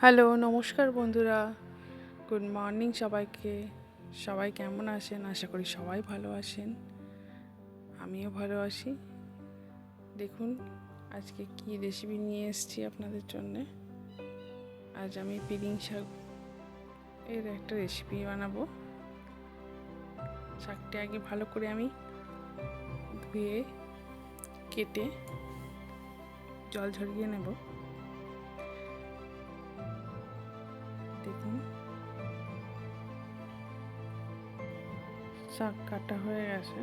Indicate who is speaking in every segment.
Speaker 1: Hello, নমস্কার বন্ধুরা। Good morning সবাইকে। সবাই কেমন আছেন? আশা করি সবাই ভালো আছেন। আমিও ভালো আছি। দেখুন, আজকে কি রেসিপি নিয়ে এসেছি আপনাদের জন্যে। আজ আমি পিলিং শাক এর একটা রেসিপি বানাবো। শাকটি আগে ভালো করে আমি ধুয়ে, কেটে জল ঝরিয়ে নেব। দেখুন। শাক কাটা হয়ে গেছে।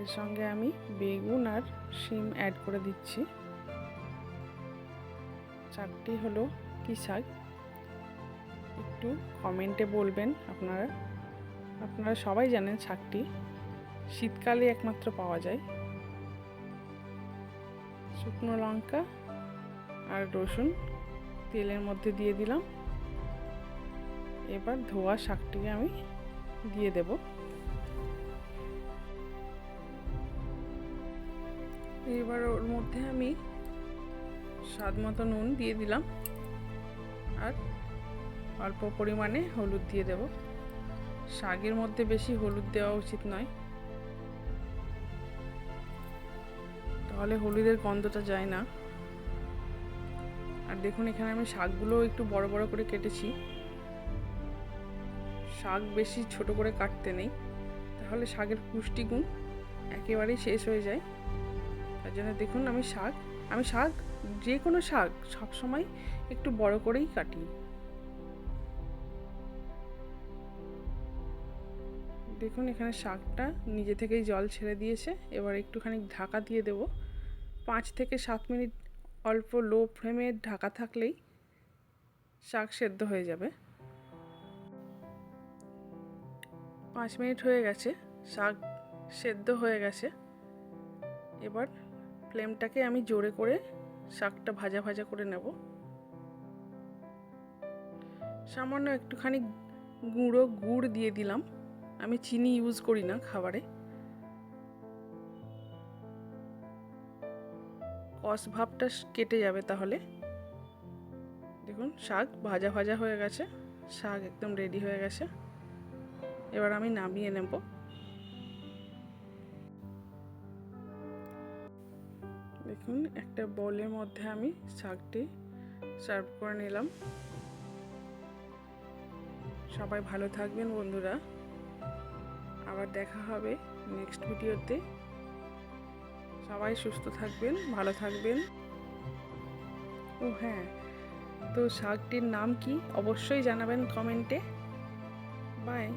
Speaker 1: এর সঙ্গে আমি বেগুন আর শিম অ্যাড করে দিচ্ছি। শাকটি হলো কি শাক? একটু কমেন্টে বলবেন আপনারা। আপনারা সবাই জানেন শাকটি। শীতকালে একমাত্র পাওয়া যায়। শুকনো লঙ্কা আর রসুন তেলের মধ্যে দিয়ে দিলাম। এবার ধোয়া শাকটিকে আমি দিয়ে দেব। এবার ওর মধ্যে আমি স্বাদ মতো নুন দিয়ে দিলাম আর অল্প পরিমাণে হলুদ দিয়ে দেব। শাকের মধ্যে বেশি হলুদ দেওয়া উচিত নয়। তাহলে হলুদের গন্ধটা যায় না। আর দেখুন, এখানে আমি শাকগুলো একটু বড় বড় করে কেটেছি। শাক বেশি ছোট করে কাটতে নেই, তাহলে শাকের পুষ্টিগুণ একেবারেই শেষ হয়ে যায়। তার জন্য দেখুন আমি শাক আমি শাক, যে কোনো শাক সবসময় একটু বড় করেই কাটি। দেখুন এখানে শাকটা নিজে থেকেই জল ছেড়ে দিয়েছে, এবার একটুখানি ঢাকা দিয়ে দেব। পাঁচ থেকে সাত মিনিট অল্প লো ফ্লেমে ঢাকা থাকলেই শাক সেদ্ধ হয়ে যাবে। পাঁচ মিনিট হয়ে গেছে, শাক সেদ্ধ হয়ে গেছে। এবার ফ্লেমটাকে আমি জোরে করে শাকটা ভাজা ভাজা করে নেব। সামান্য একটুখানি গুঁড়ো, গুড় দিয়ে দিলাম। আমি চিনি ইউজ করি না খাবারে। কষ ভাবটা কেটে যাবে তাহলে। দেখুন, শাক ভাজা ভাজা হয়ে গেছে, শাক একদম রেডি হয়ে গেছে। এবার আমি নামিয়ে নেব। দেখুন, একটা বলের মধ্যে আমি শাকটি সার্ভ করে নিলাম। সবাই ভালো থাকবেন বন্ধুরা। আবার দেখা হবে নেক্সট ভিডিওতে। সবাই সুস্থ থাকবেন, ভালো থাকবেন। ও হ্যাঁ তো শাকটির নাম কি? অবশ্যই জানাবেন কমেন্টে। বাই।